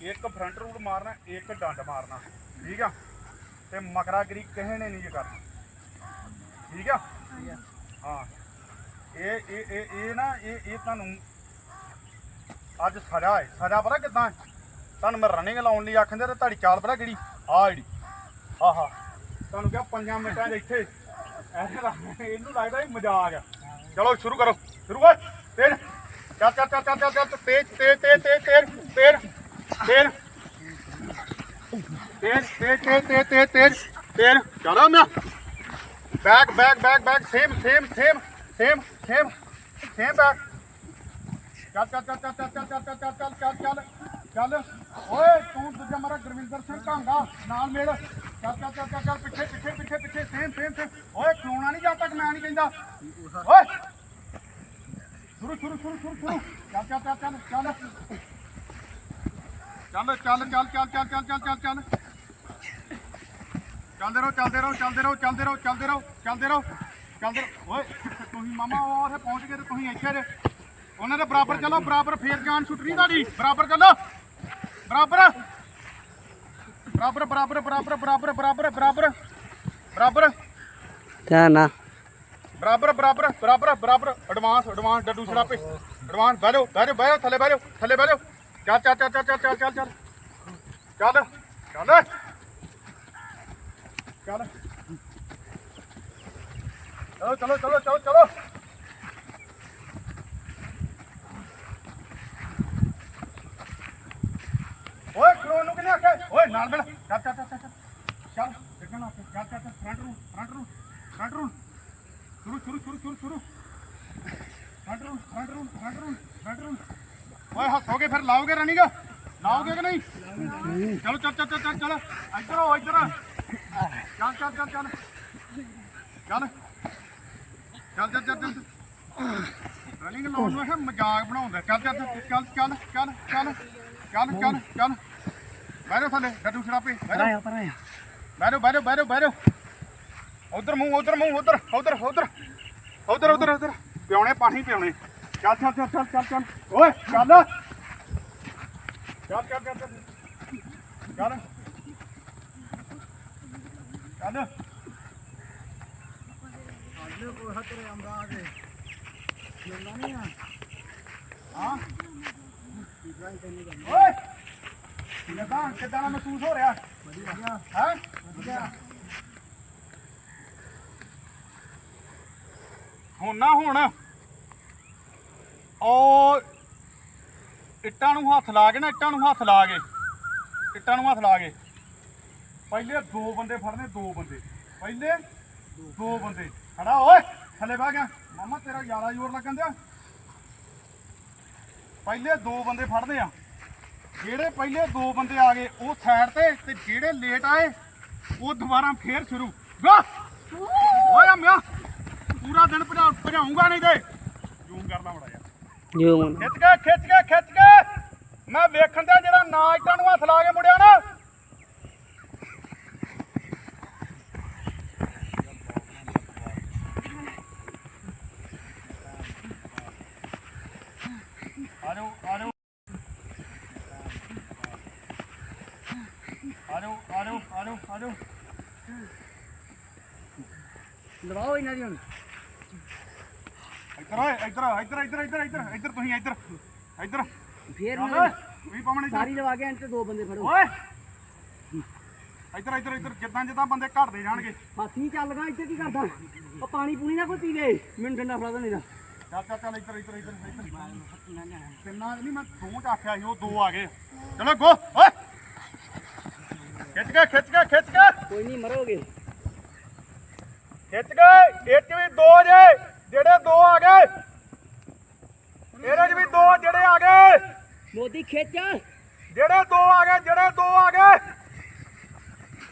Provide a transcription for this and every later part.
ਇੱਕ front route ਮਾਰਨਾ, ਇੱਕ ਡੰਡ ਮਾਰਨਾ। ਠੀਕ ਆ? ਤੇ ਮਕਰਾਗਰੀ ਕਿਸੇ ਨੇ ਨਹੀਂ ਜੇ ਕਰਨਾ। ਠੀਕ ਆ? ਹਾਂ। ਇਹ ਇਹ ਇਹ ਇਹ ਨਾ, ਇਹ ਇਹ ਤੁਹਾਨੂੰ ਅੱਜ ਸਜ਼ਾ ਹੈ। ਸਜ਼ਾ ਪਤਾ ਕਿਦਾਂ ਤੁਹਾਨੂੰ ਮੈਂ ਰਨਿੰਗ ਲਾਉਣ ਲਈ ਆਖੰਦੇ ਤੇ ਤੁਹਾਡੀ ਚਾਲ ਪਤਾ ਕਿਹੜੀ? ਆ ਜਿਹੜੀ। ਆਹਾ ਤੁਹਾਨੂੰ ਕਿਹਾ ਪੰਜਾਂ ਮਿੰਟਾਂ 'ਚ ਇੱਥੇ। ਇਹਨੂੰ ਲੱਗਦਾ ਇਹ ਮਜ਼ਾਕ ਆ। ਚਲੋ, ਸ਼ੁਰੂ ਕਰੋ। ਸ਼ੁਰੂ ਕਰ। ਤੇਜ਼। ਚੱਲ ਚੱਲ ਚੱਲ ਚੱਲ ਚੱਲ, ਤੇਜ਼ ਤੇਜ਼ ਤੇਜ਼ ਤੇਜ਼ ਤੇਜ਼। ਤੇਜ਼ ਤੇਜ਼ ਤੇਜ਼ ਤੇਜ਼ ਤੇਜ਼ ਤੇਜ਼ ਤੇਜ਼ ਤੇਜ਼ ਚਲੋ ਮੈਂ back back back back same same same same same same back ਚੱਲ ਚੱਲ ਚੱਲ ਚੱਲ ਚੱਲ ਚੱਲ ਚੱਲ ਚੱਲ ਚੱਲ ਚੱਲ ਚੱਲ ਚੱਲ ਓਏ ਤੂੰ ਦੂਜਾ ਮਾਰਾ ਗੁਰਵਿੰਦਰ ਸਿੰਘ ਢਾਂਗਾ ਨਾਲ ਮੇਲ ਚੱਲ ਚੱਲ ਚੱਲ ਚੱਲ ਚੱਲ ਪਿੱਛੇ ਪਿੱਛੇ ਪਿੱਛੇ ਪਿੱਛੇ ਸੇਮ ਸੇਮ ਸੇਮ ਓਏ ਖਲੋਣਾ ਨਹੀਂ ਜਦ ਤੱਕ ਮੈਂ ਨਹੀਂ ਕਹਿੰਦਾ ਓਏ ਸ਼ੁਰੂ ਸ਼ੁਰੂ ਸ਼ੁਰੂ ਸ਼ੁਰੂ ਚੱਲ ਚੱਲ ਚੱਲ ਚੱਲ ਚੱਲ ਚੱਲ ਚੱਲ ਚੱਲ ਚੱਲ ਚੱਲ ਚੱਲ ਚੱਲ ਚੱਲ ਚੱਲ। ਚੱਲਦੇ ਰਹੋ ਚੱਲਦੇ ਰਹੋ ਚੱਲਦੇ ਰਹੋ ਚੱਲਦੇ ਰਹੋ ਚੱਲਦੇ ਰਹੋ ਚੱਲਦੇ ਰਹੋ ਚੱਲਦੇ ਰਹੋ। ਓਏ ਤੁਸੀਂ ਮਾਮਾ ਉਹ ਪਹੁੰਚ ਗਏ ਤੇ ਤੁਸੀਂ ਇੱਥੇ ਜੇ ਉਹਨਾਂ ਦੇ ਬਰਾਬਰ ਚੱਲੋ ਬਰਾਬਰ ਫੇਰ ਜਾਨ ਛੁੱਟਣੀ ਤੁਹਾਡੀ। ਬਰਾਬਰ ਚੱਲੋ। ਬਰਾਬਰ। ਬਰਾਬਰ ਬਰਾਬਰ ਬਰਾਬਰ ਬਰਾਬਰ ਬਰਾਬਰ ਬਰਾਬਰ। ਬਰਾਬਰ। ਧਿਆਨ ਨਾਲ। ਬਰਾਬਰ ਬਰਾਬਰ ਬਰਾਬਰ ਬਰਾਬਰ। ਐਡਵਾਂਸ ਐਡਵਾਂਸ ਡੱਡੂ ਛੜਾਪੇ ਐਡਵਾਂਸ ਬਹਿ ਜਾਓ ਬਹਿ ਜਾਓ ਬਹਿ ਜਾਓ ਥੱਲੇ ਬਹਿ ਜਾਓ ਥੱਲੇ ਬਹਿ ਜਾਓ। ਚੱਲ ਚੱਲ ਚੱਲ ਚੱਲ ਚੱਲ ਚੱਲ ਚੱਲ ਚੱਲ ਚੱਲ ਚੱਲ ਚਲੋ ਚਲੋ ਚਲੋ ਚਲੋ ਚਲੋ ਓਏ ਖਲੋ ਨੂੰ ਕਿਨੇ ਆਖਿਆ ਓਏ ਨਾਲ ਮਿਲ ਚੱਲ ਚੱਲ ਚੱਲ ਚੱਲ ਚੱਲ ਚੱਲ ਦੇਖਣਾ ਚੱਲ ਚੱਲ ਚੱਲ ਫਰੰਟ ਰੂ ਫਰੰਟ ਰੂ ਫਰੰਟ ਰੂ ਸ਼ੁਰੂ ਸ਼ੁਰੂ ਸ਼ੁਰੂ ਸ਼ੁਰੂ ਸ਼ੁਰੂ ਫਰੰਟ ਰੂ ਫਰੰਟ ਰੂ ਫਰੰਟ ਰੂ ਫਰੰਟ ਰੂ ਓਏ ਹੱਸੋਗੇ ਫਿਰ ਲਾਓਗੇ ਰਨਿੰਗ ਲਾਓਗੇ ਕਿ ਨਹੀਂ ਚਲੋ ਚੱਲ ਚੱਲ ਚੱਲ ਚੱਲ ਚੱਲ ਇੱਧਰ ਆਓ ਇੱਧਰ ਚੱਲ ਚੱਲ ਚੱਲ ਚੱਲ ਚੱਲ ਚੱਲ ਚੱਲ ਚੱਲ ਰਨਿੰਗ ਲਾਉਣ ਨੂੰ ਇਹ ਮਜ਼ਾਕ ਬਣਾਉਂਦਾ ਚੱਲ ਚੱਲ ਚੱਲ ਚੱਲ ਚੱਲ ਚੱਲ ਚੱਲ ਚੱਲ ਚੱਲ ਜਾਓ ਥੱਲੇ ਡੱਡੂ ਛੜਾਪੇ ਬਹਿ ਜਾਓ ਬਹਿ ਜਾਓ ਉਧਰ ਮੂੰਹ ਉਧਰ ਮੂੰਹ ਉਧਰ ਉਧਰ ਉਧਰ ਉਧਰ ਉਧਰ ਉਧਰ ਪਿਉਣੇ ਪਾਣੀ ਪਿਉਣੇ ਚੱਲ ਚੱਲ ਚੱਲ ਚੱਲ ਚੱਲ ਚੱਲ। ਓਏ, ਚੱਲ। ਚੱਲ ਚੱਲ ਚੱਲ ਚੱਲ। ਚੱਲ। ਚੱਲ। ਹਾਂ ਓਏ। ਕਿਦਾਂ ਕਿਦਾਂ ਦਾ ਮਹਿਸੂਸ ਹੋ ਰਿਹਾ? ਹੈ? ਹੁਣ ਨਾ, ਹੁਣ। ਉਹ ਇੱਟਾਂ ਨੂੰ ਹੱਥ ਲਾ ਕੇ ਨਾ ਇੱਟਾਂ ਨੂੰ ਹੱਥ ਲਾ ਕੇ ਇੱਟਾਂ ਨੂੰ ਹੱਥ ਲਾ ਕੇ। ਪਹਿਲੇ ਦੋ ਬੰਦੇ ਫੜਨੇ ਦੋ ਬੰਦੇ। ਪਹਿਲੇ ਦੋ ਬੰਦੇ। ਖੜਾ ਓਏ ਥੱਲੇ ਬਹਿ ਗਿਆ। ਮਾਮਾ ਤੇਰਾ ਜ਼ਿਆਦਾ ਜ਼ੋਰ ਲੱਗਣ ਦਿਆ। ਪਹਿਲੇ ਦੋ ਬੰਦੇ ਫੜਦੇ ਆ। ਜਿਹੜੇ ਪਹਿਲੇ ਦੋ ਬੰਦੇ ਆ ਗਏ ਉਹ ਸਾਈਡ ਤੇ ਤੇ ਜਿਹੜੇ ਲੇਟ ਆਏ ਉਹ ਦੁਬਾਰਾ ਫੇਰ ਸ਼ੁਰੂ। ਓਏ! ਅੰਮਿਆ ਪੂਰਾ ਦਿਨ ਭਜਾ ਭਜਾਉਂਗਾ ਨਹੀਂ ਤੇ। ਜ਼ੂਮ ਕਰਦਾ ਬੜਾ ਯਾਰ ਖਿੱਚ ਕੇ ਖਿੱਚ ਕੇ ਖਿੱਚ ਕੇ। ਮੈਂ ਵੇਖਣ ਦਾ ਜਿਹੜਾ ਨਾ ਇੱਟਾਂ ਨੂੰ ਹੱਥ ਲਾ ਕੇ ਮੁੜਿਆ ਨਾ ਆ ਜਾਓ ਆ ਜਾਓ ਆ ਜਾਓ ਆ ਜਾਓ ਆ ਜਾਓ ਆ ਜਾਓ ਲਵਾਓ ਇਹਨਾਂ ਦੀ ਹੁਣ ਇੱਧਰ ਇੱਧਰ ਇੱਧਰ ਇੱਧਰ ਇੱਧਰ ਇੱਧਰ ਤੁਸੀਂ ਇੱਧਰ ਇੱਧਰ। ਫੇਰ ਚੱਲ ਵੀ ਪਵਨ ਸਾਰੀ ਇੱਧਰ। ਲਵਾ ਕੇ ਤੇ ਦੋ ਬੰਦੇ ਫੜੋ। ਓਏ। ਇੱਧਰ ਇੱਧਰ ਇੱਧਰ ਜਿੱਦਾਂ ਜਿੱਦਾਂ ਬੰਦੇ ਘਟਦੇ ਜਾਣਗੇ। ਹਾਥੀ ਚੱਲ ਗਾ ਇੱਥੇ ਕੀ ਕਰਦਾ? ਉਹ ਪਾਣੀ ਪੂਣੀ ਨਾ ਕੋਈ ਪੀ ਲੈ ਮੈਨੂੰ ਠੰਡਾ ਫੜਾ ਦੇ ਨਹੀਂ ਚੱਲ ਚੱਲ ਚੱਲ ਇੱਧਰ ਇੱਧਰ ਇੱਧਰ ਇੱਧਰ। ਤਿੰਨਾਂ ਨਹੀਂ ਮੈਂ ਦੋ ਚ ਆਖਿਆ ਸੀ ਉਹ ਦੋ ਆ ਗਏ। ਚਲੋ ਗੋ ਓਏ। ਖਿੱਚ ਕੇ ਖਿੱਚ ਕੇ ਖਿੱਚ ਕੇ। ਕੋਈ ਨਹੀਂ ਮਰੋਗੇ। ਖਿੱਚ ਕੇ ਚ ਵੀ ਦੋ ਜੇ ਜਿਹੜੇ ਦੋ ਆ ਗਏ। ਇਹਦੇ ਵੀ ਦੋ ਜਿਹੜੇ ਆ ਗਏ। ਮੋਦੀ ਖਿੱਚ। ਜਿਹੜੇ ਦੋ ਆ ਗਏ ਜਿਹੜੇ ਦੋ ਆ ਗਏ।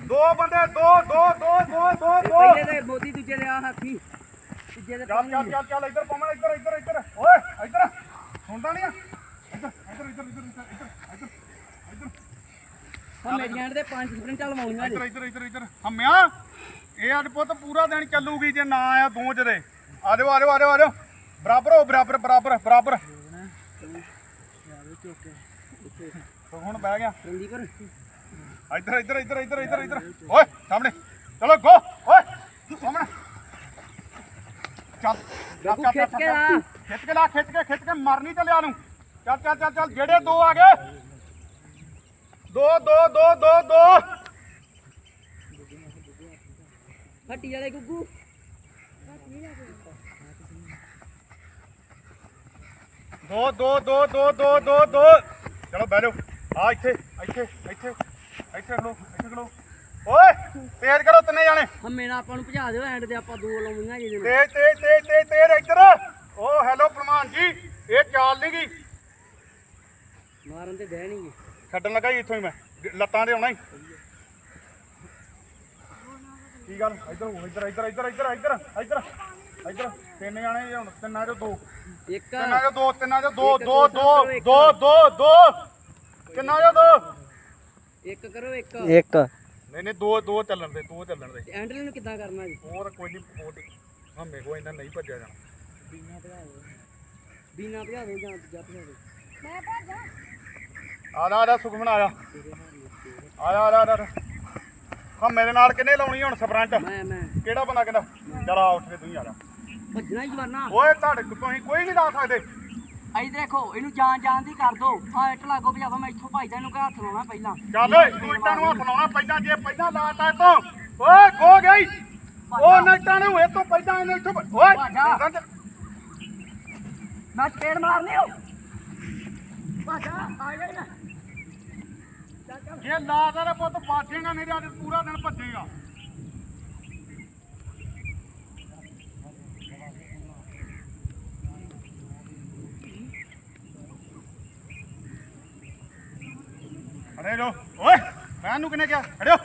ਦੋ ਬੰਦੇ ਦੋ ਦੋ ਦੋ ਦੋ ਦੋ ਦੋ। ਪਹਿਲੇ ਦੇ ਮੋਦੀ ਦੂਜੇ ਦੇ ਹਾਥੀ। ਦੂਜੇ ਦੇ ਚੱਲ ਚੱਲ ਚੱਲ ਇੱਧਰ ਪਵਨ ਇੱਧਰ ਇੱਧਰ ਇੱਧਰ। ਓਏ ਇੱਧਰ। ਸੁਣਦਾ ਨਹੀਂ ਇੱਧਰ ਇੱਧਰ ਇੱਧਰ ਇੱਧਰ ਇੱਧਰ ਇੱਧਰ ਮੇਰੀਆਂ ਦੇ ਪੰਜ ਸਪਰਿੰਟ ਲਵਾਉਣੀਆਂ ਇੱਧਰ ਇੱਧਰ ਇੱਧਰ ਇੱਧਰ। ਹਮਿਆ ਇਹ ਅੱਜ ਪੁੱਤ ਪੂਰਾ ਦਿਨ ਚੱਲੂਗੀ ਜੇ ਨਾ ਆਇਆ ਦੋ ਜਦੇ ਆ ਜਾਓ ਆ ਜਾਓ। ਬਰਾਬਰ ਹੋ ਬਰਾਬਰ ਬਰਾਬਰ ਬਰਾਬਰ। ਹੁਣ ਬਹਿ ਗਿਆ। ਇੱਧਰ ਇੱਧਰ ਇੱਧਰ ਇੱਧਰ ਇੱਧਰ ਇੱਧਰ। ਓਏ ਸਾਹਮਣੇ। ਚਲੋ ਗੋ ਓਏ ਸਾਹਮਣੇ। ਚੱਲ ਚੱਲ, ਖਿੱਚ ਕੇ। ਆ। ਖਿੱਚ ਕੇ ਲਾ ਖਿੱਚ ਕੇ ਖਿੱਚ ਕੇ। ਮਰਨੀ ਤੇ ਲਿਆ ਨੂੰ। ਚੱਲ ਚੱਲ ਚੱਲ ਚੱਲ ਜਿਹੜੇ ਦੋ ਆ ਗਏ। ਦੋ ਦੋ ਦੋ ਦੋ ਦੋ। ਹੱਟੀ ਵਾਲੇ ਗੁੱਗੂ। ਦੋ ਦੋ ਦੋ ਦੋ ਦੋ ਦੋ ਦੋ। ਚਲੋ ਬਹਿ ਆ ਇੱਥੇ ਇੱਥੇ ਇੱਥੇ ਇੱਥੇ ਖਲੋ ਇੱਥੇ ਖਲੋ। ਓਏ ਤੇਜ਼ ਕਰੋ ਤਿੰਨੇ ਜਾਣੇ। ਹਮੇ ਨਾਲ ਆਪਾਂ ਨੂੰ ਭਜਾ ਦਿਓ ਐਂਡ ਤੇ ਆਪਾਂ ਦੋ ਲਾਉਂਦੀਆਂ ਜਿਹਦੇ ਨਾਲ। ਤੇਜ਼ ਤੇਜ਼ ਤੇਜ਼ ਤੇਜ਼ ਤੇਜ਼ ਇੱਧਰ। ਓ ਹੈਲੋ ਪ੍ਰਮਾਨ ਜੀ ਇਹ ਚਾਲ ਨਹੀਂ ਗਈ ਮਾਰਨ ਤੇ ਦੇ ਨਹੀਂਗੇ ਛੱਡਣ ਲੱਗਾ ਜੀ ਇੱਥੋਂ ਹੀ ਮੈਂ। ਲੱਤਾਂ ਦੇ ਆਉਣਾ ਹੀ। ਕੀ ਗੱਲ? ਇੱਧਰ ਇੱਧਰ ਇੱਧਰ ਇੱਧਰ ਇੱਧਰ ਇੱਧਰ ਇੱਧਰ। ਇੱਧਰ ਤਿੰਨ ਜਾਣੇ ਜੀ ਹੁਣ ਤਿੰਨਾਂ ਚੋਂ ਦੋ। ਇੱਕ। ਤਿੰਨਾਂ ਚੋਂ ਦੋ ਤਿੰਨਾਂ ਚੋਂ ਦੋ ਦੋ ਦੋ ਦੋ ਦੋ ਦੋ। ਤਿੰਨਾਂ ਚੋਂ ਦੋ। ਇੱਕ ਕਰੋ ਇੱਕ। ਇੱਕ। ਨਹੀਂ ਨਹੀਂ ਦੋ ਦੋ ਚੱਲਣ ਦੇ ਦੋ ਚੱਲਣ ਦੇ। ਐਂਡ ਨੂੰ ਕਿੱਦਾਂ ਕਰਨਾ ਜੀ? ਉਹ ਤਾਂ ਕੋਈ ਨਹੀਂ ਉਹ ਤੇ ਹਮੇ ਕੋ ਇੰਨਾ ਨਹੀਂ ਭੱਜਿਆ ਜਾਣਾ। ਬੀਨਾ ਭਜਾ ਦਿਓ। ਬੀਨਾ ਭਜਾ ਦਿਓ ਜਾਂ ਦੂਜਾ ਭਜਾ ਦਿਓ। ਆ ਜਾ ਆ ਜਾ ਸੁਖਮਨ ਆ ਜਾ। ਆ ਜਾ ਆ ਜਾ, ਆ ਜਾ। ਹਾਂ ਮੇਰੇ ਨਾਲ ਕਿੰਨੇ ਲਾਉਣੀ ਹੁਣ ਸਪਰੰਟ? ਮੈਂ ਮੈਂ। ਕਿਹੜਾ ਬੰਦਾ ਕਹਿੰਦਾ? ਚਲ ਆ ਉੱਠ ਕੇ ਤੂੰ ਹੀ ਆ ਜਾ। ਭੱਜਣਾ ਹੀ ਜਵਾਨਾ। ਓਏ ਕੋਲ ਤੁਸੀਂ ਕੋਈ ਨਹੀਂ ਲਾ ਸਕਦੇ। ਆਈ ਦੇਖੋ ਇਹਨੂੰ ਜਾਨ ਜਾਨ ਦੀ ਕਰ ਦੋ। ਆ ਇੱਟ ਲਾਗੋ ਭਜਾ ਦੋ ਮੈਂ ਇੱਥੋਂ ਭਜਦਾ ਇਹਨੂੰ ਹੱਥ ਲਾਉਣਾ ਪਹਿਲਾਂ। ਚੱਲ ਓਏ ਤੂੰ ਇੱਟਾਂ ਨੂੰ ਹੱਥ ਲਾਉਣਾ ਪਹਿਲਾਂ ਜੇ ਪਹਿਲਾਂ ਲਾਤਾ ਇਤੋਂ ਓਏ ਖੋ ਗਈ। ਉਹ ਨਟਾਂ ਨੂੰ ਇਹ ਤੋਂ ਪਹਿਲਾਂ ਇਹਨੇ ਇੱਥੋਂ ਓਏ ਤੇ- ਮੈਂ ਚਪੇੜ ਮਾਰਨੀ ਹੋ ਭਾਜਾ ਆ ਜਾ ਨਾ ਜੇ ਰੇ ਪੁੱਤ ਬਾਜੇਗਾ ਨਹੀਂ ਤੇ ਅੱਜ ਪੂਰਾ ਦਿਨ ਭੱਜੇਗਾ। ਅਰੇ ਲੋ ਓਏ ਮੈਂ ਨੂੰ ਕਿਨੇ ਕਿਹਾ? ਅੜਿਓ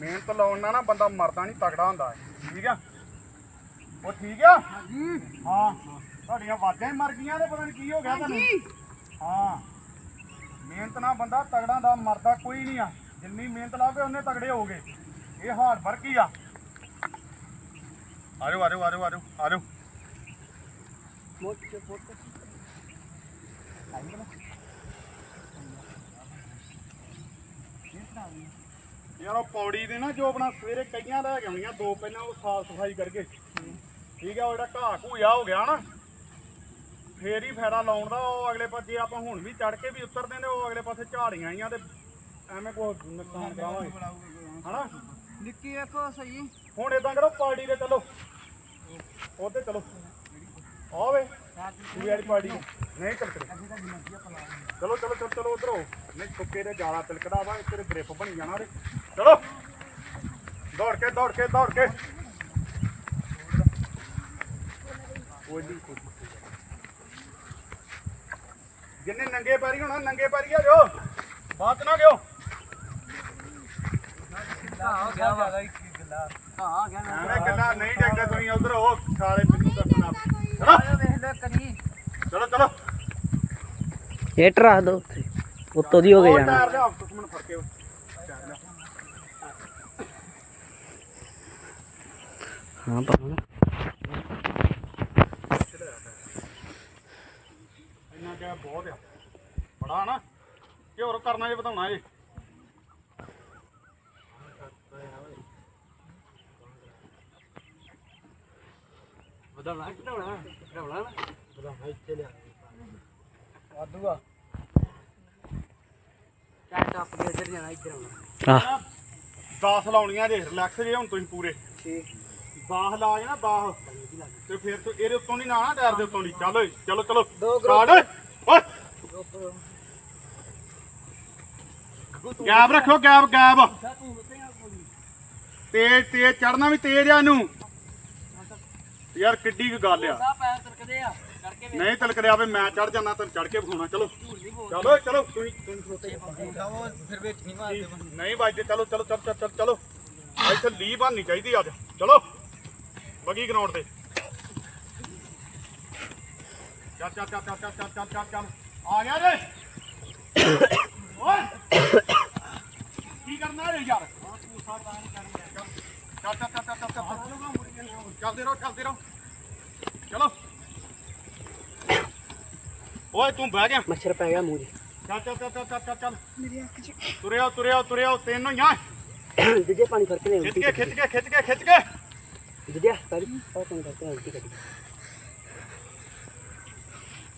ਮਿਹਨਤ ਲਾਉਣ ਨਾਲ ਨਾ ਬੰਦਾ ਮਰਦਾ ਨਹੀਂ ਤਗੜਾ ਹੁੰਦਾ। ਠੀਕ ਆ? ਉਹ ਠੀਕ ਆ? ਹਾਂ ਤੁਹਾਡੀਆਂ ਆਵਾਜ਼ਾਂ ਹੀ ਮਰ ਗਈਆਂ ਤੇ ਪਤਾ ਨਹੀਂ ਕੀ ਹੋ ਗਿਆ ਤੁਹਾਨੂੰ। ਹਾਂ। ਮਿਹਨਤ ਨਾਲ ਬੰਦਾ ਤਗੜਾ ਦਾ ਮਰਦਾ ਕੋਈ ਨਹੀਂ ਆ। ਜਿੰਨੀ ਮਿਹਨਤ ਲਾਓਗੇ ਉਹਨੇ ਤਗੜੇ ਹੋਗੇ ਇਹ ਹਾਰਡ ਵਰਕ ਹੀ ਆ। ਆਜੋ ਆਜੋ ਆਜੋ ਆਜੋ ਆਜੋ ਮੋਚ ਫੋਟ ਯਾਰ ਉਹ ਪੌੜੀ ਦੇ ਨਾ ਜੋ ਆਪਣਾ ਸਵੇਰੇ ਕਈਆਂ ਲੈ ਕੇ ਆਉਣੀਆਂ ਦੋ ਪਹਿਲਾਂ ਉਹ ਸਾਫ਼ ਸਫ਼ਾਈ ਕਰਕੇ। ਠੀਕ ਆ ਉਹ ਜਿਹੜਾ ਘਾਹ ਘੂਆ ਹੋ ਗਿਆ ਨਾ ਫੇਰ ਹੀ ਫਾਇਦਾ ਲਾਉਣ ਦਾ। ਉਹ ਅਗਲੇ ਪਾਸੇ ਆਪਾਂ ਹੁਣ ਵੀ ਚੜ ਕੇ ਵੀ ਉਤਰਦੇ ਨੇ ਉਹ ਅਗਲੇ ਪਾਸੇ ਝਾੜੀਆਂ ਆਈਆਂ ਤੇ ਐਵੇਂ ਕੋ ਨੁਕਸਾਨ ਕਰਾਵਾਂਗੇ। ਹਨਾ? ਨਿੱਕੀ ਵੇਖੋ ਸਹੀ। ਹੁਣ ਇਦਾਂ ਕਰੋ, ਪਾਰਟੀ ਤੇ ਚਲੋ। ਉਹਤੇ ਚਲੋ। ਆਵੇ ਤੂੰ ਵਾਲੀ ਪਾਰਟੀ। ਨਹੀਂ ਤਿਲਕਦੇ ਚਲੋ ਚਲੋ ਚਲੋ ਚਲੋ ਉਧਰੋ। ਨਹੀਂ, ਸੁੱਕੇ ਤੇ ਜ਼ਿਆਦਾ ਤਿਲਕਦਾ ਵਾ ਤੇਰੇ ਗ੍ਰਿਪ ਬਣੀ ਜਾਣਾ ਰੇ ਚਲੋ। ਦੌੜ ਕੇ ਦੌੜ ਕੇ ਦੌੜ ਕੇ। ਕੋਈ ਨਹੀਂ ਜਿੰਨੇ ਨੰਗੇ ਪੈਰੀ ਹੋਣਾ, ਨੰਗੇ ਪੈਰੀ ਆ ਜੋ ਬਾਤ ਨਾ ਗਿਓ ਹਾਂ ਗਿਆ ਜ਼ਿਆਦਾ ਆ ਗਿਆ ਨਾ ਐਵੇਂ ਗੱਲਾਂ ਨਹੀਂ ਡੱਕਦੇ ਤੁਸੀਂ ਉਧਰ ਉਹ ਸਾਲੇ ਮੈਨੂੰ ਦੱਸਣਾ ਚਲੋ। ਵੇਖ ਲੈ ਕਰੀ ਚਲੋ ਚਲੋ। ਇੱਟ ਰੱਖ ਦੋ ਉੱਥੇ। ਉੱਤੋਂ ਦੀ ਹੋ ਉਹ ਜਾਣਾ। ਟਾਇਰ ਲਿਆ ਤੁਸੀਂ ਮੈਨੂੰ ਫੜ ਕੇ ਉਹ। ਟਾਇਰ ਲਿਆ। ਹਾਂ ਪਾਉਣਾ ਇੰਨਾ ਕਿਹਾ ਬਹੁਤ ਆ। ਬੜਾ ਨਾ। ਕਿ ਹੋਰ ਕਰਨਾ ਜੇ ਵਧਾਉਣਾ ਜੇ। ਵਧਾਉਣਾ ਘਟਾਉਣਾ ਘਟਾਉਣਾ ਨਾ ਵਧਾਉਣਾ ਇੱਥੇ ਲਿਆ ਵਾਧੂ ਆ। ਚੱਲ ਟੱਪ ਕੇ ਇੱਧਰ ਜਾਣਾ ਇੱਧਰ ਆਉਣਾ ਆਹ 10 ਲਾਉਣੀਆਂ ਜੇ ਰਿਲੈਕਸ ਜੇ ਹੁਣ ਤੁਸੀਂ ਪੂਰੇ। ਠੀਕ 10 ਲਾ ਜੇ ਨਾ 10 ਤੇ ਫਿਰ ਤੋਂ ਇਹਦੇ ਉੱਤੋਂ ਨਹੀਂ ਨਾ ਨਾ ਟਾਇਰ ਦੇ ਉੱਤੋਂ ਨਹੀਂ। ਚੱਲ ਓਏ ਚਲੋ ਚਲੋ। ਸਟਾਰਟ ਓਏ। ਗੈਪ ਰੱਖੋ ਗੈਪ ਗੈਪ। ਤੇਜ਼ ਤੇਜ਼ ਚੜਨਾ ਵੀ ਤੇਜ਼ ਆ ਇਹਨੂੰ। ਯਾਰ ਕਿੱਡੀ ਕੁ ਗੱਲ ਆ। ਪੈਰ ਤਰਕਦੇ ਆ। ਕਰਕੇ ਨਹੀਂ ਤਲਕ ਰਿਹਾ ਵੀ ਮੈਂ ਚੜ ਜਾਣਾ ਤੈਨੂੰ ਚੜ ਕੇ ਵਿਖਾਉਣਾ। ਚਲੋ। ਚਲੋ ਚਲੋ। ਤੁਸੀਂ ਤੁਸੀਂ ਖਲੋਤੇ ਫਿਰ ਵਿੱਚ ਨਹੀਂ ਮਾਰਦੇ ਨਹੀਂ ਵੱਜਦੇ। ਚਲੋ ਚਲੋ ਚਲੋ ਚਲੋ ਚਲੋ ਚਲੋ। ਇੱਥੇ ਲੀ ਬਣਨੀ ਚਾਹੀਦੀ ਅੱਜ। ਚਲੋ। ਬਗੀ ਗਰਾਊਂਡ ਤੇ। ਚੱਲ ਚੱਲ ਚੱਲ ਚੱਲ ਚੱਲ ਚੱਲ ਚੱਲ ਚੱਲ ਆ ਗਿਆ ਜੇ। ਓਏ। ਕੀ ਕਰਨਾ ਰੇ ਯਾਰ? ਚੱਲ ਚੱਲ ਚੱਲ ਚੱਲ ਚੱਲ ਚੱਲਦੇ ਰਹੋ ਚੱਲਦੇ ਰਹੋ ਚਲੋ ਓਏ ਤੂੰ ਬਹਿ ਗਿਆ ਮੱਛਰ ਪੈ ਗਿਆ ਮੂੰਹ 'ਚ। ਚੱਲ ਚੱਲ ਚੱਲ ਚੱਲ ਚੱਲ ਚੱਲ ਤੁਰਿਆ ਤੁਰਿਆ ਤੁਰਿਆ ਤੈਨੂੰ ਆ ਦੂਜੇ ਪਾਣੀ ਫ਼ਰਕ ਨਹੀਂ ਖਿੱਚ ਕੇ ਖਿੱਚ ਕੇ ਖਿੱਚ ਕੇ ਖਿੱਚ ਕੇ। ਦੂਜਾ ਸਾਰੀ ਉਹ ਪਾਣੀ ਫ਼ਰਕ ਨਹੀਂ ਉਲਟੀ ਕਰੀ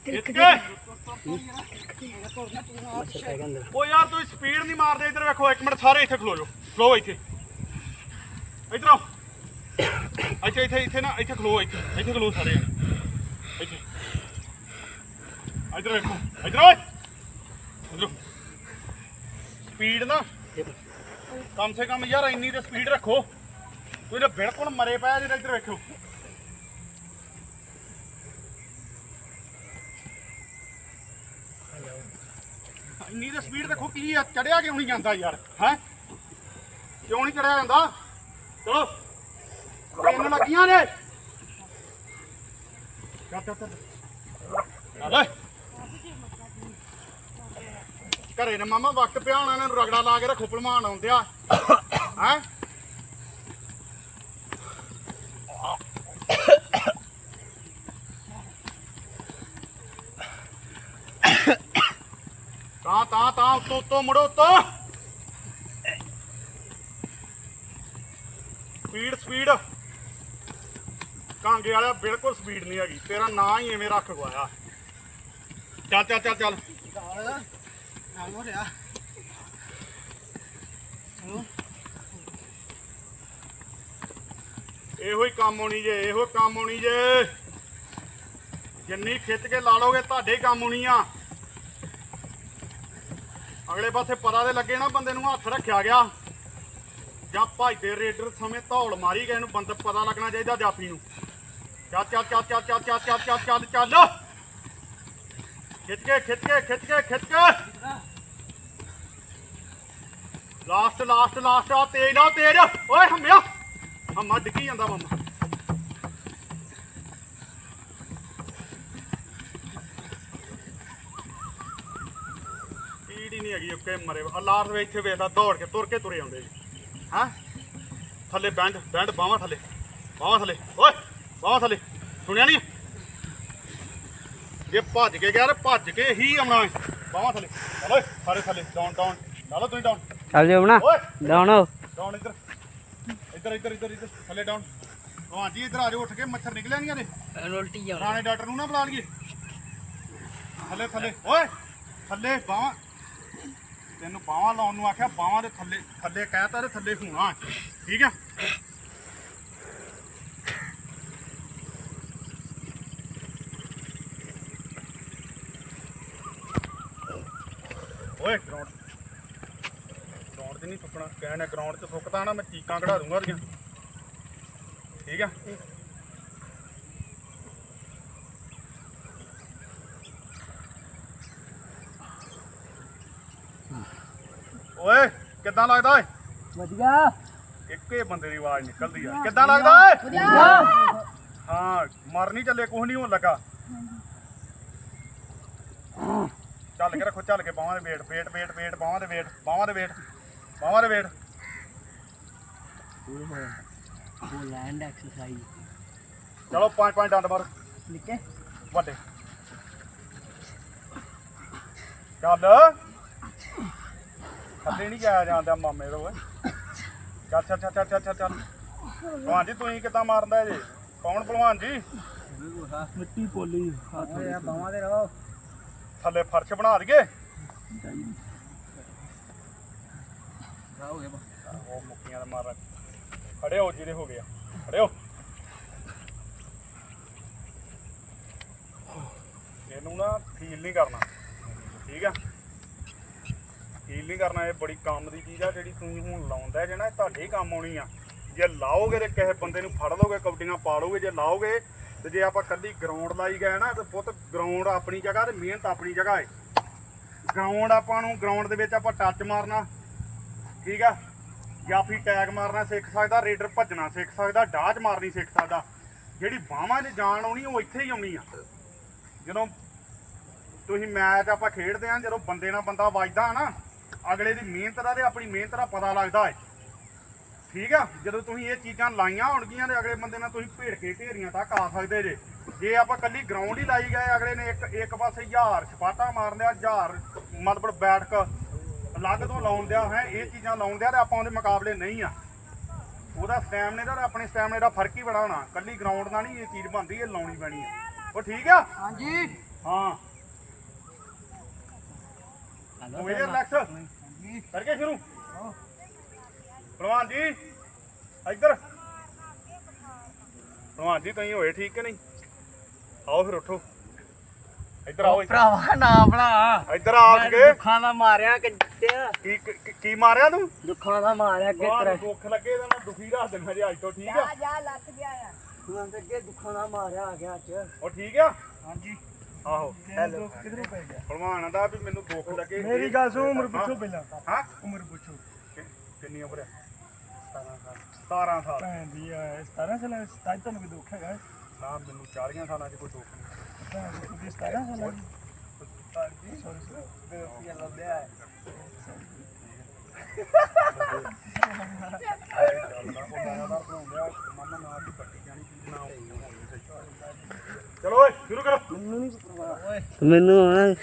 ਖਿੱਚ ਕੇ। ਮੱਛਰ ਪੈ ਗਿਆ ਅੰਦਰ। ਓ ਯਾਰ ਤੂੰ ਸਪੀਡ ਨਹੀਂ ਮਾਰਦੇ। ਇੱਧਰ ਵੇਖੋ ਇੱਕ ਮਿੰਟ ਸਾਰੇ ਇੱਥੇ ਖਲੋ ਜਾਓ। ਖਲੋ ਇੱਥੇ। ਇੱਧਰ ਆਓ। ਇੱਥੇ ਇੱਥੇ ਇੱਥੇ ਨਾ, ਇੱਥੇ ਖਲੋ, ਇੱਥੇ ਇੱਥੇ ਖਲੋ ਸਾਰੇ। ਜਣੇ। ਇੱਥੇ। ਇੱਧਰ ਵੇਖੋ। ਇੱਧਰ ਓਏ। ਇੱਧਰ। ਸਪੀਡ ਨਾ। ਕਮ ਸੇ ਕਮ ਯਾਰ ਇੰਨੀ ਤੇ ਸਪੀਡ ਰੱਖੋ। ਤੂੰ ਇਹਨੇ ਬਿਲਕੁਲ ਮਰੇ ਪਿਆ ਜਿਹੜਾ ਇੱਧਰ ਵੇਖੋ ਇੰਨੀ ਤੇ ਸਪੀਡ ਦੇਖੋ ਕੀ ਆ? ਚੜਿਆ ਕਿਉਂ ਨਹੀਂ ਜਾਂਦਾ ਯਾਰ? ਹੈ? ਕਿਉਂ ਨਹੀਂ ਚੜਿਆ ਜਾਂਦਾ? ਚਲੋ। ਟ੍ਰੇਨ ਲੱਗੀਆਂ ਨੇ। ਚੱਲ ਚੱਲ ਚੱਲ ਘਰੇ ਨੇ ਮਾਮਾ, ਵਕਤ ਪਿਆ ਹੋਣਾ, ਇਹਨਾਂ ਨੂੰ ਰਗੜਾ ਲਾ ਕੇ ਰੱਖੋ, ਭਲਵਾਨ ਆਉਂਦੇ ਆ। ਹੈ? ਤਾਂ ਤਾਂ ਤਾਂ, ਉੱਤੋਂ ਉੱਤੋਂ, ਮੁੜੋ, ਉੱਤੋਂ। Speed speed. ਕਾਂਗੇ ਵਾਲਾ ਬਿਲਕੁਲ ਸਪੀਡ ਨਹੀਂ ਹੈਗੀ। ਤੇਰਾ ਨਾਂ ਹੀ ਐਵੇਂ ਰੱਖ ਗਵਾਇਆ ਚੱਲ ਚੱਲ ਚੱਲ ਚੱਲ। ਇਹੋ ਹੀ ਕੰਮ ਹੋਣੀ ਜੇ, ਇਹੋ ਕੰਮ ਹੋਣੀ ਜੇ। ਜਿੰਨੀ ਖਿੱਚ ਕੇ ਲਾ ਲੋਗੇ ਤੁਹਾਡੇ ਕੰਮ ਹੋਣੀ ਆ। ਅਗਲੇ ਪਾਸੇ ਪਤਾ ਤੇ ਲੱਗੇ ਨਾ, ਬੰਦੇ ਨੂੰ ਹੱਥ ਰੱਖਿਆ ਗਿਆ। ਜਾਂ ਭਜਦੇ ਰੇਡਰ ਸਮੇਂ ਧੌਲ ਮਾਰੀ ਗਏ ਨੂੰ ਬੰਦ ਪਤਾ ਲੱਗਣਾ ਚਾਹੀਦਾ ਜਾਫੀ ਨੂੰ। ਚੱਲ ਚੱਲ ਚੱਲ ਚੱਲ ਚੱਲ ਚੱਲ ਚੱਲ ਚੱਲ ਚੱਲ ਚੱਲ। ਖਿੱਚ ਕੇ ਖਿੱਚ ਕੇ ਖਿੱਚ ਕੇ ਖਿੱਚ ਕੇ। ਲਾਸਟ ਲਾਸਟ ਲਾਸਟ, ਆ ਤੇਜ਼ ਆ ਤੇਜ਼। ਓਏ, ਹੰਮਿਆ। ਹੰਮਾ ਡਿੱਗੀ ਜਾਂਦਾ ਮੰਮਾ ਸਪੀਡ ਹੀ ਨਹੀਂ ਹੈਗੀ, ਓਕੇ, ਮਰੇ ਅਲਾਰ ਦੇ ਇੱਥੇ ਵੇਖਦਾ, ਦੌੜ ਕੇ ਤੁਰ ਕੇ ਤੁਰੇ ਆਉਂਦੇ। ਜੀ ਹਾਂ। ਥੱਲੇ ਬੈਂਡ ਬੈਂਡ ਬਾਹਾਂ ਥੱਲੇ ਬਾਹਾਂ ਥੱਲੇ। ਓਏ ਬਾਹਾਂ ਥੱਲੇ। ਸੁਣਿਆ ਨਹੀਂ? ਜੇ ਭੱਜ ਕੇ ਗਿਆ ਤੇ ਭੱਜ ਕੇ ਹੀ ਆਉਣਾ ਬਾਹਾਂ ਥੱਲੇ। ਚਲੋ ਓਏ ਸਾਰੇ ਥੱਲੇ। ਡਾਊਨ ਡਾਊਨ ਚਲੋ ਤੁਸੀਂ ਡਾਊਨ ਚੱਲ ਜਾਓ ਨਾ ਓਏ। ਡਾਉਣ ਡਾਊਨ ਇੱਧਰ। ਇੱਧਰ ਇੱਧਰ ਇੱਧਰ ਇੱਧਰ। ਥੱਲੇ ਡਾਊਨ ਹਾਂ ਜੀ ਇੱਧਰ ਆ ਜਾਓ। ਉੱਠ ਕੇ ਮੱਛਰ ਨਿਕਲਿਆ ਨਹੀਂ ਇਹਦੇ ਉਲਟੀ ਪੁਰਾਣੇ ਡਾਕਟਰ ਨੂੰ ਨਾ ਬੁਲਾ ਲਈਏ। ਥੱਲੇ ਥੱਲੇ। ਓਏ ਥੱਲੇ ਬਾਹਾਂ। ਤੈਨੂੰ ਬਾਹਾਂ ਲਾਉਣ ਨੂੰ ਆਖਿਆ, ਬਾਹਾਂ ਦੇ ਥੱਲੇ ਥੱਲੇ ਕਹਿਤਾ ਤੇ ਥੱਲੇ ਹੋਣਾ ਠੀਕ ਆ? ਓਏ ਗਰਾਊਂਡ ਗਰਾਊਂਡ 'ਚ ਨਹੀਂ ਥੁੱਕਣਾ, ਕਹਿਣਾ ਗਰਾਊਂਡ 'ਚ ਥੁੱਕਦਾ ਨਾ, ਮੈਂ ਚੀਕਾਂ ਕਢਾ ਦੂੰਗਾ ਉਹਦੀਆਂ। ਠੀਕ ਆ? ਓਏ ਕਿੱਦਾਂ ਲੱਗਦਾ ਓਏ? ਵਧੀਆ। ਇੱਕੇ ਬੰਦੇ ਦੀ ਆਵਾਜ਼ ਨਿਕਲਦੀ ਆ। ਕਿੱਦਾਂ ਲੱਗਦਾ ਓਏ? ਹਾਂ ਮਰ ਨਹੀਂ ਚੱਲੇ ਕੁਝ ਨਹੀਂ ਹੋਣ ਲੱਗਾ। ਚੱਲ ਕੇ ਰੱਖੋ ਚੱਲ ਕੇ ਬਾਹਾਂ ਦੇ ਵੇਟ ਵੇਟ ਵੇਟ ਵੇਟ ਬਾਹਾਂ ਦੇ ਵੇਟ ਬਾਹਾਂ ਦੇ ਵੇਟ ਬਾਹਾਂ ਦੇ ਵੇਟ ਉਹ ਲੈਂਡ ਐਕਸਰਸਾਈਜ਼ ਚਲੋ ਪੰਜ ਪੰਜ ਡੰਡ ਮਾਰੋ। ਨਿੱਕੇ। ਵੱਡੇ। ਚੱਲ। ਥੱਲੇ ਨਹੀਂ ਜਾਇਆ ਜਾਂਦਾ ਮਾਮੇ ਤੋਂ ਓਏ। ਚੱਲ ਚੱਲ ਚੱਲ ਚੱਲ ਚੱਲ ਚੱਲ ਭਲਵਾਨ ਜੀ ਤੁਸੀਂ ਕਿੱਦਾਂ ਮਾਰਦਾ ਜੇ? ਕੌਣ ਭਲਵਾਨ ਜੀ? ਮਿੱਟੀ ਪੋਲੀ ਹੱਥ ਬਾਹਾਂ ਦੇ ਰਹੋ। ਥੱਲੇ ਫਰਸ਼ ਬਣਾ ਦਈਏ? ਹੋ ਗਿਆ ਉਹ ਮੁੱਕੀਆਂ ਦਾ ਮਾਰਾ। ਖੜੇ ਹੋ ਜਿਹੜੇ ਹੋ ਗਿਆ। ਖੜੇ ਹੋ ਇਹਨੂੰ ਨਾ ਫੀਲ ਨਹੀਂ ਕਰਨਾ। ਠੀਕ ਆ? ਫੀਲ ਨਹੀਂ ਕਰਨਾ, ਇਹ ਬੜੀ ਕੰਮ ਦੀ ਚੀਜ਼ ਆ ਜਿਹੜੀ ਤੁਸੀਂ ਹੁਣ ਲਾਉਂਦਾ ਜੇ ਇਹ ਤੁਹਾਡੇ ਹੀ ਕੰਮ ਆਉਣੀ ਆ। ਜੇ ਲਾਓਗੇ ਤੇ ਕਿਸੇ ਬੰਦੇ ਨੂੰ ਫੜ ਲਓਗੇ, ਕਬੱਡੀਆਂ ਪਾ ਲਓਗੇ, ਜੇ ਲਾਓਗੇ ਤੇ ਜੇ ਆਪਾਂ ਕੱਲੀ ਗਰਾਊਂਡ ਲਾਈ ਗਏ ਨਾ ਤੇ ਪੁੱਤ ਗਰਾਊਂਡ ਆਪਣੀ ਜਗ੍ਹਾ ਤੇ ਮਿਹਨਤ ਆਪਣੀ ਜਗ੍ਹਾ ਏ। ਗਰਾਊਂਡ ਆਪਾਂ ਨੂੰ ਗਰਾਊਂਡ ਦੇ ਵਿੱਚ ਆਪਾਂ ਟੱਚ ਮਾਰਨਾ, ਠੀਕ ਆ? ਜਾਫੀ ਟੈਗ ਮਾਰਨਾ ਸਿੱਖ ਸਕਦਾ, ਰੇਡਰ ਭੱਜਣਾ ਸਿੱਖ ਸਕਦਾ ਡਾਚ ਮਾਰਨੀ ਸਿੱਖ ਸਕਦਾ। ਜਿਹੜੀ ਬਾਹਾਂ 'ਚ ਜਾਨ ਆਉਣੀ, ਉਹ ਇੱਥੇ ਹੀ ਆਉਣੀ ਆ। ਜਦੋਂ ਤੁਸੀਂ ਮੈਚ ਆਪਾਂ ਖੇਡਦੇ ਆ, ਜਦੋਂ ਬੰਦੇ ਨਾਲ ਬੰਦਾ ਵੱਜਦਾ ਨਾ ਅਗਲੇ ਦੀ ਮਿਹਨਤ ਦਾ ਤੇ ਆਪਣੀ ਮਿਹਨਤ ਦਾ ਪਤਾ ਲੱਗਦਾ ਹੈ। ਠੀਕ ਆ? ਜਦੋਂ ਤੁਸੀਂ ਇਹ ਚੀਜ਼ਾਂ ਲਾਈਆਂ ਹੋਣਗੀਆਂ ਤੇ ਅਗਲੇ ਬੰਦੇ ਨਾਲ ਤੁਸੀਂ ਭੇੜ ਕੇ ਢੇਰੀਆਂ ਤੱਕ ਆ ਸਕਦੇ ਜੇ। ਜੇ ਆਪਾਂ ਕੱਲੀ ਗਰਾਊਂਡ ਹੀ ਲਾਈ ਗਏ ਅਗਲੇ ਨੇ ਇੱਕ ਇੱਕ ਪਾਸੇ ਹਜ਼ਾਰ ਛਪਾਟਾ ਮਾਰ ਲਿਆ ਹਜ਼ਾਰ ਮਤਲਬ ਬੈਠ ਕੇ ਅਲੱਗ ਤੋਂ ਲਾਉਣ ਦਿਆ ਹੈ ਇਹ ਚੀਜ਼ਾਂ ਲਾਉਣ ਦਿਆ ਤੇ ਆਪਾਂ ਉਹਦੇ ਮੁਕਾਬਲੇ ਨਹੀਂ ਆ। ਉਹਦਾ ਸਟੈਮਨੇ ਦਾ ਤੇ ਆਪਣੇ ਸਟੈਮਨੇ ਦਾ ਫ਼ਰਕ ਹੀ ਬੜਾ ਹੋਣਾ। ਕੱਲੀ ਗਰਾਊਂਡ ਨਾਲ ਨਹੀਂ ਇਹ ਚੀਜ਼ ਬਣਦੀ ਇਹ ਲਾਉਣੀ ਪੈਣੀ ਆ। ਉਹ ਠੀਕ ਆ? ਹਾਂਜੀ। ਹਾਂ। ਹੋਏ ਰਿਲੈਕਸ ਕਰਕੇ ਸ਼ੁਰੂ। ਭਲਵਾਨ ਜੀ ਇੱਧਰ। ਭਲਵਾਨ ਜੀ ਤੁਸੀਂ ਹੋਏ ਠੀਕ ਕਿ ਨਹੀਂ? ਆਓ ਫਿਰ ਉੱਠੋ। ਇੱਧਰ ਆਓ ਇੱਧਰ। ਭਰਾਵਾ ਨਾ ਬਣਾ ਇੱਧਰ ਆ ਕੇ। ਦੁੱਖਾਂ ਦਾ ਮਾਰਿਆ ਕਿੱਟਿਆ ਕੀ ਕੀ- ਕੀ ਮਾਰਿਆ ਤੂੰ? ਦੁੱਖਾਂ ਦਾ ਮਾਰਿਆ ਭਲਵਾਨ ਦੁੱਖ ਲੱਗੇ ਤਾਂ ਮੈਂ ਦੁਖੀ ਰੱਖ ਦੇਣਾ ਜੇ ਅੱਜ ਤੋਂ ਠੀਕ ਆ। ਜਾ ਲੱਤ ਗਿਆ ਆ। ਹੁਣ ਤੇ ਅੱਗੇ ਦੁੱਖਾਂ ਦਾ ਮਾਰਿਆ ਆ ਗਿਆ ਅੱਜ। ਉਹ ਠੀਕ ਆ? ਹਾਂਜੀ। ਆਹੋ। ਹੈਲੋ ਕਿਧਰੋਂ ਪੈ ਗਿਆ? ਭਲਵਾਨ ਦਾ ਵੀ ਮੈਨੂੰ ਦੁੱਖ ਲੱਗੇ। ਮੇਰੀ ਗੱਲ ਸੁਣ ਉਮਰ ਪੁੱਛੋ ਪਹਿਲਾਂ। ਹਾਂ? ਉਮਰ ਪੁੱਛੋ। ਕਿੰਨੀ ਉਮਰ ਹੈ 17 ਸਾਲ। 17 ਸਾਲ। ਭੈਣ ਦੀ ਆ 17 ਸਾਲ ਸਤਾਈ ਤੁਹਾਨੂੰ ਕੋਈ ਦੁੱਖ ਹੈਗਾ। ਨਾ ਮੈਨੂੰ 40 ਸਾਲਾਂ 'ਚ ਕੋਈ ਦੁੱਖ ਨਹੀਂ। ਭੈਣ ਦੀ ਕੁੜੀ 17 ਸਾਲ ਦੀ ਸੌਰੀ ਸੌਰੀ। ਬੇਵਕੀਆ ਲੱਭਿਆ ਚਲੋ ਓਏ ਸ਼ੁਰੂ ਕਰੋ। ਮੈਨੂੰ ਆਉਣਾ।